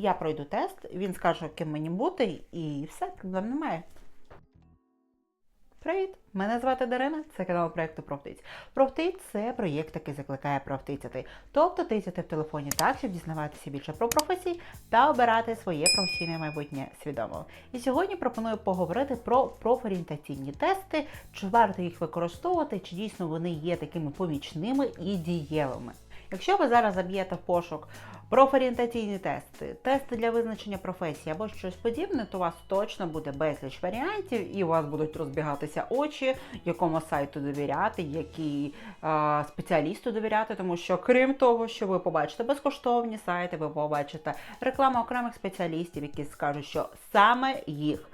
я пройду тест, він скаже, ким мені бути, і все, проблем немає. Привіт! Мене звати Дарина, це канал проєкту Профтиць. Профтиць це проєкт, який закликає профтицяти. Тобто тицяти в телефоні так, щоб дізнаватися більше про професії та обирати своє професійне майбутнє свідомо. І сьогодні пропоную поговорити про профорієнтаційні тести, чи варто їх використовувати, чи дійсно вони є такими помічними і дієвими. Якщо ви зараз заб'єте в пошук профорієнтаційні тести, тести для визначення професії або щось подібне, то у вас точно буде безліч варіантів, і у вас будуть розбігатися очі, якому сайту довіряти, який е, спеціалісту довіряти, тому що крім того, що ви побачите безкоштовні сайти, ви побачите рекламу окремих спеціалістів, які скажуть, що саме їх.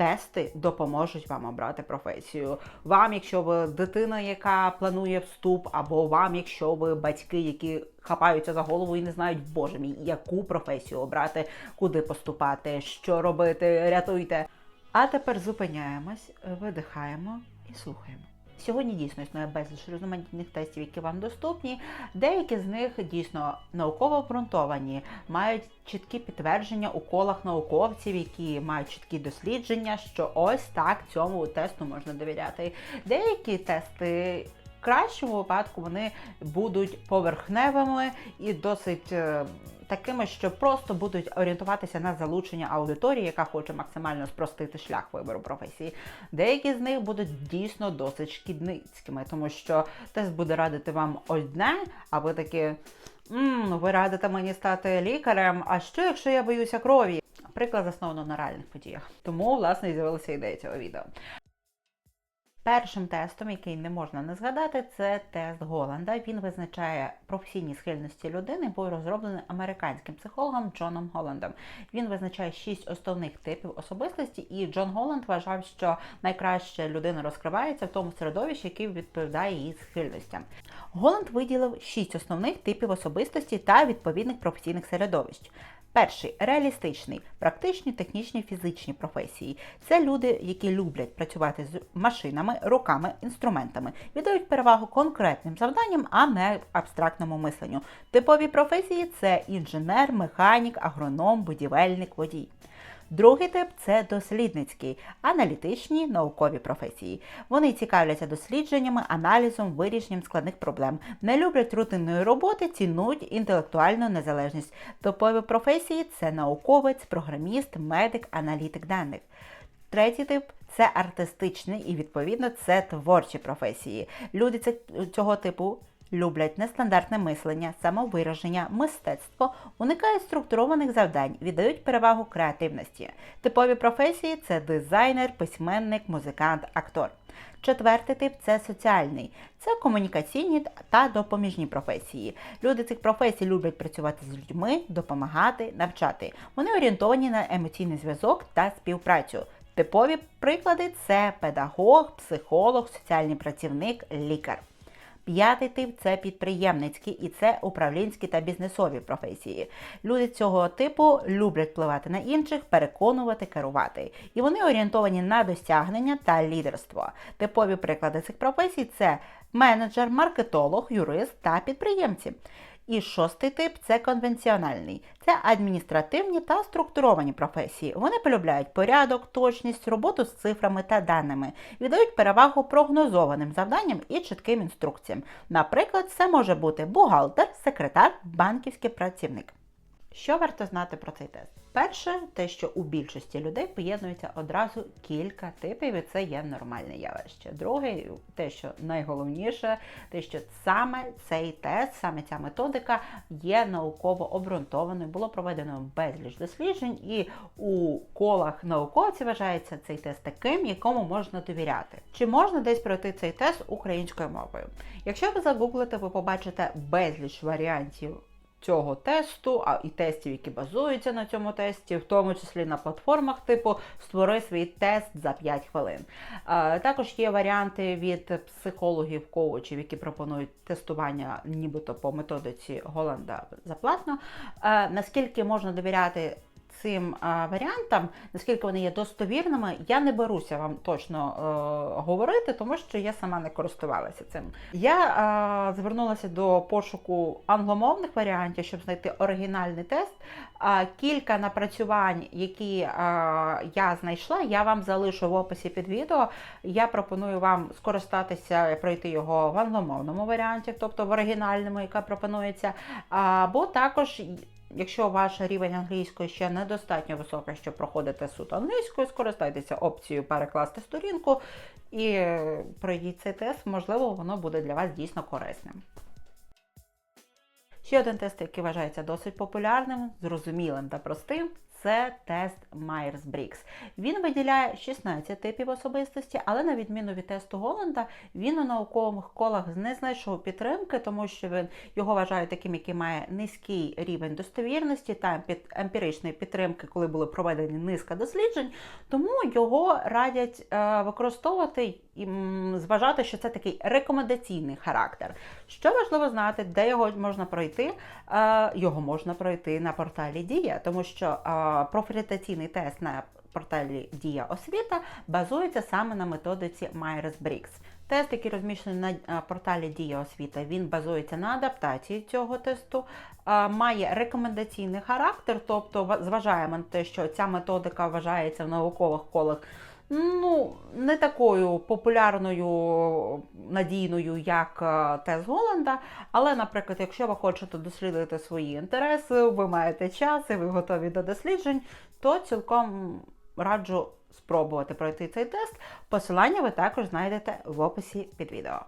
Тести допоможуть вам обрати професію. Вам, якщо ви дитина, яка планує вступ, або вам, якщо ви батьки, які хапаються за голову і не знають, боже мій, яку професію обрати, куди поступати, що робити, рятуйте. А тепер зупиняємось, видихаємо і слухаємо. Сьогодні дійсно існує безліч різноманітних тестів, які вам доступні. Деякі з них дійсно науково обґрунтовані, мають чіткі підтвердження у колах науковців, які мають чіткі дослідження, що ось так цьому тесту можна довіряти. Деякі тести. Кращому випадку вони будуть поверхневими і досить е, такими, що просто будуть орієнтуватися на залучення аудиторії, яка хоче максимально спростити шлях вибору професії. Деякі з них будуть дійсно досить шкідницькими, тому що тест буде радити вам одне, а ви такі. «М, ви радите мені стати лікарем. А що, якщо я боюся крові? Приклад засновано на реальних подіях. Тому, власне, і з'явилася ідея цього відео. Першим тестом, який не можна не згадати, це тест Голланда. Він визначає професійні схильності людини, був розроблений американським психологом Джоном Голландом. Він визначає шість основних типів особистості, і Джон Голланд вважав, що найкраще людина розкривається в тому середовищі, яке відповідає її схильностям. Голланд виділив шість основних типів особистості та відповідних професійних середовищ. Перший реалістичний, практичні, технічні, фізичні професії. Це люди, які люблять працювати з машинами, руками, інструментами, віддають перевагу конкретним завданням, а не абстрактному мисленню. Типові професії це інженер, механік, агроном, будівельник, водій. Другий тип це дослідницький, аналітичні наукові професії. Вони цікавляться дослідженнями, аналізом, вирішенням складних проблем, не люблять рутинної роботи, цінують інтелектуальну незалежність. Топові професії це науковець, програміст, медик, аналітик даних. Третій тип це артистичний і, відповідно, це творчі професії. Люди цього типу люблять нестандартне мислення, самовираження, мистецтво, уникають структурованих завдань, віддають перевагу креативності. Типові професії це дизайнер, письменник, музикант, актор. Четвертий тип це соціальний. Це комунікаційні та допоміжні професії. Люди цих професій люблять працювати з людьми, допомагати, навчати. Вони орієнтовані на емоційний зв'язок та співпрацю. Типові приклади це педагог, психолог, соціальний працівник, лікар. П'ятий тип це підприємницькі і це управлінські та бізнесові професії. Люди цього типу люблять впливати на інших, переконувати, керувати. І вони орієнтовані на досягнення та лідерство. Типові приклади цих професій це менеджер, маркетолог, юрист та підприємці. І шостий тип це конвенціональний. Це адміністративні та структуровані професії. Вони полюбляють порядок, точність, роботу з цифрами та даними, віддають перевагу прогнозованим завданням і чітким інструкціям. Наприклад, це може бути бухгалтер, секретар, банківський працівник. Що варто знати про цей тест? Перше, те, що у більшості людей поєднується одразу кілька типів, і це є нормальне явище. Друге, те, що найголовніше, те, що саме цей тест, саме ця методика є науково обґрунтованою. Було проведено безліч досліджень, і у колах науковців вважається цей тест таким, якому можна довіряти. Чи можна десь пройти цей тест українською мовою? Якщо ви загуглите, ви побачите безліч варіантів цього тесту, а і тестів, які базуються на цьому тесті, в тому числі на платформах типу Створи свій тест за 5 хвилин. Е, Також є варіанти від психологів, коучів, які пропонують тестування, нібито по методиці Голланда заплатно. Е, Наскільки можна довіряти цим варіантам, наскільки вони є достовірними, я не беруся вам точно е, говорити, тому що я сама не користувалася цим. Я е, звернулася до пошуку англомовних варіантів, щоб знайти оригінальний тест. А кілька напрацювань, які е, я знайшла, я вам залишу в описі під відео. Я пропоную вам скористатися, пройти його в англомовному варіанті, тобто в оригінальному, яка пропонується. Або також, якщо ваш рівень англійської ще недостатньо високий, щоб проходити суд англійською, скористайтеся опцією перекласти сторінку і пройдіть цей тест, можливо, воно буде для вас дійсно корисним. Ще один тест, який вважається досить популярним, зрозумілим та простим, це тест Myers-Briggs. Він виділяє 16 типів особистості, але на відміну від тесту Голланда, він у наукових колах не знайшов підтримки, тому що він його вважають таким, який має низький рівень достовірності та емпіричної підтримки, коли були проведені низка досліджень. Тому його радять е, використовувати і зважати, що це такий рекомендаційний характер. Що важливо знати, де його можна пройти? Е, Його можна пройти на порталі Дія, тому що е, профорієнтаційний тест на порталі Дія освіта базується саме на методиці Myers-Briggs. Тест, який розміщений на е, порталі Дія освіта, він базується на адаптації цього тесту, має рекомендаційний характер, тобто ва- зважаємо на те, що ця методика вважається в наукових колах ну, не такою популярною, надійною, як Тез тест Голланда. Але, наприклад, якщо ви хочете дослідити свої інтереси, ви маєте час і ви готові до досліджень, то цілком раджу спробувати пройти цей тест. Посилання ви також знайдете в описі під відео.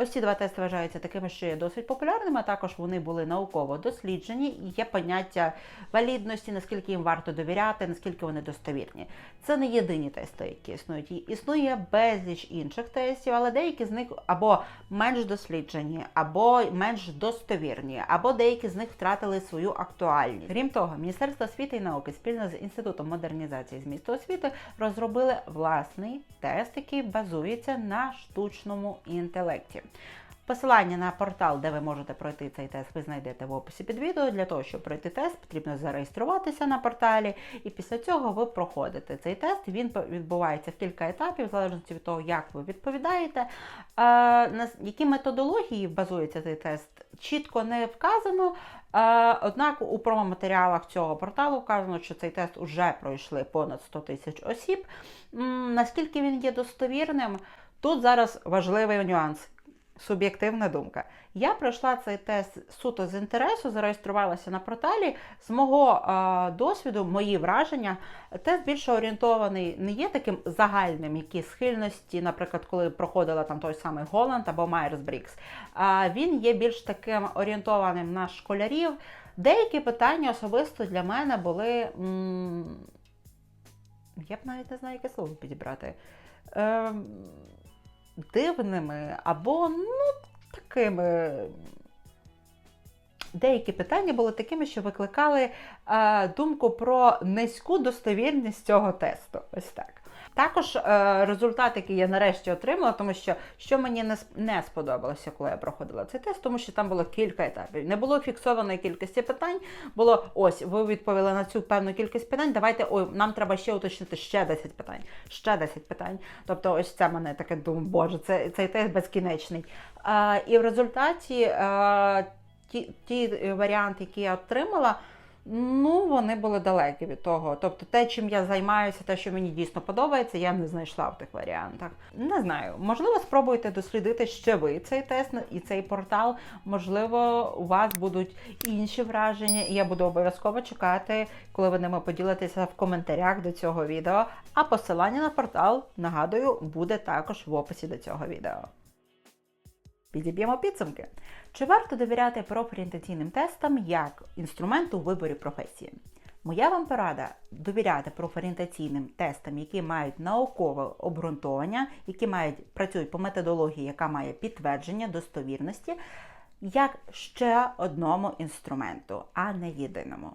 Ось ці два тести вважаються такими, що є досить популярними, а також вони були науково досліджені і є поняття валідності, наскільки їм варто довіряти, наскільки вони достовірні. Це не єдині тести, які існують. Існує безліч інших тестів, але деякі з них або менш досліджені, або менш достовірні, або деякі з них втратили свою актуальність. Крім того, Міністерство освіти і науки спільно з Інститутом модернізації змісту освіти розробили власний тест, який базується на штучному інтелекті. Посилання на портал, де ви можете пройти цей тест, ви знайдете в описі під відео. Для того, щоб пройти тест, потрібно зареєструватися на порталі, і після цього ви проходите цей тест. Він відбувається в кілька етапів, в залежності від того, як ви відповідаєте. Е, на які методології базується цей тест, чітко не вказано. Е, Однак у промоматеріалах цього порталу вказано, що цей тест вже пройшли понад 100 тисяч осіб. Наскільки він є достовірним, тут зараз важливий нюанс. Суб'єктивна думка. Я пройшла цей тест суто з інтересу, зареєструвалася на порталі. З мого е, досвіду, мої враження, тест більше орієнтований не є таким загальним, які схильності, наприклад, коли проходила там той самий Голланд або Myers-Briggs. А він є більш таким орієнтованим на школярів. Деякі питання особисто для мене були. м, я б навіть не знаю, яке слово підібрати. Ем, дивними або ну, такими. Деякі питання були такими, що викликали думку про низьку достовірність цього тесту. Ось так. Також е, результат, який я нарешті отримала, тому що що мені не, сподобалося, коли я проходила цей тест, тому що там було кілька етапів. Не було фіксованої кількості питань. Було ось, ви відповіли на цю певну кількість питань. Давайте ой, нам треба ще уточнити ще 10 питань, ще 10 питань. Тобто, ось це мене таке думаю, боже, це, цей тест безкінечний. Е, і в результаті е, ті, ті варіанти, які я отримала. Ну, вони були далекі від того. Тобто, те, чим я займаюся, те, що мені дійсно подобається, я не знайшла в тих варіантах. Не знаю, можливо, спробуйте дослідити ще ви цей тест і цей портал. Можливо, у вас будуть інші враження, і я буду обов'язково чекати, коли ви ними поділитеся в коментарях до цього відео. А посилання на портал, нагадую, буде також в описі до цього відео. Підіб'ємо підсумки. Чи варто довіряти профорієнтаційним тестам як інструменту у виборі професії? Моя вам порада довіряти профорієнтаційним тестам, які мають наукове обґрунтовання, які мають працюють по методології, яка має підтвердження достовірності, як ще одному інструменту, а не єдиному.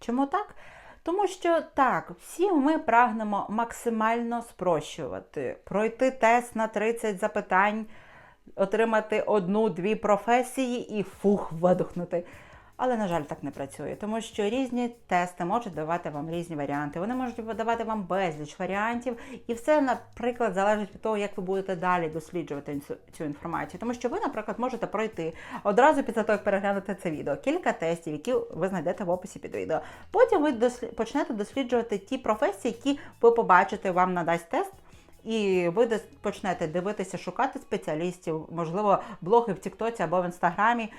Чому так? Тому що так, всі ми прагнемо максимально спрощувати, пройти тест на 30 запитань, отримати одну-дві професії і фух, видохнути. Але, на жаль, так не працює, тому що різні тести можуть давати вам різні варіанти. Вони можуть давати вам безліч варіантів, і все, наприклад, залежить від того, як ви будете далі досліджувати цю інформацію. Тому що ви, наприклад, можете пройти одразу після того, як переглянути це відео, кілька тестів, які ви знайдете в описі під відео. Потім ви дослі- почнете досліджувати ті професії, які ви побачите, вам надасть тест. І ви почнете дивитися, шукати спеціалістів, можливо, блоги в Тіктоці або в Інстаграмі,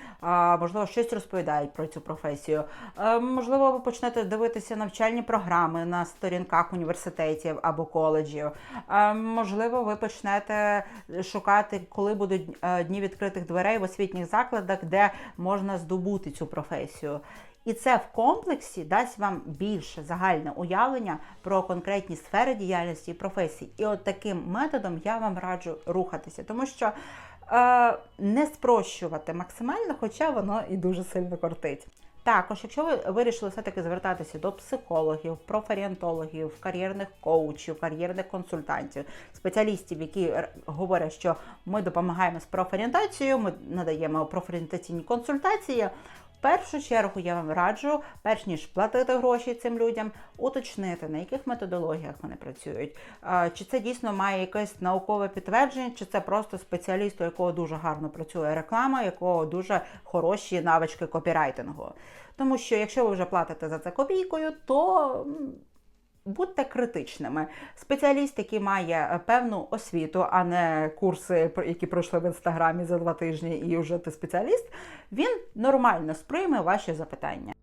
можливо, щось розповідають про цю професію. Е, Можливо, ви почнете дивитися навчальні програми на сторінках університетів або коледжів. Е, Можливо, ви почнете шукати, коли будуть е, дні відкритих дверей в освітніх закладах, де можна здобути цю професію. І це в комплексі дасть вам більше загальне уявлення про конкретні сфери діяльності і професій. І от таким методом я вам раджу рухатися, тому що е, не спрощувати максимально, хоча воно і дуже сильно кортить. Також, якщо ви вирішили все-таки звертатися до психологів, профорієнтологів, кар'єрних коучів, кар'єрних консультантів, спеціалістів, які говорять, що ми допомагаємо з профорієнтацією, ми надаємо профорієнтаційні консультації. Першу чергу я вам раджу, перш ніж платити гроші цим людям, уточнити, на яких методологіях вони працюють. Чи це дійсно має якесь наукове підтвердження, чи це просто спеціаліст, у якого дуже гарно працює реклама, у якого дуже хороші навички копірайтингу. Тому що якщо ви вже платите за це копійкою, то будьте критичними. Спеціаліст, який має е, певну освіту, а не курси, які пройшли в інстаграмі за два тижні, і вже ти спеціаліст, він нормально сприйме ваші запитання.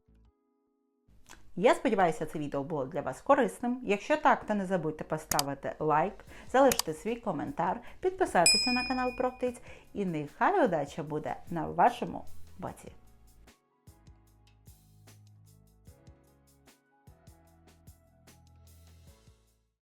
Я сподіваюся, це відео було для вас корисним. Якщо так, то не забудьте поставити лайк, залишити свій коментар, підписатися на канал про птиць, і нехай удача буде на вашому боці.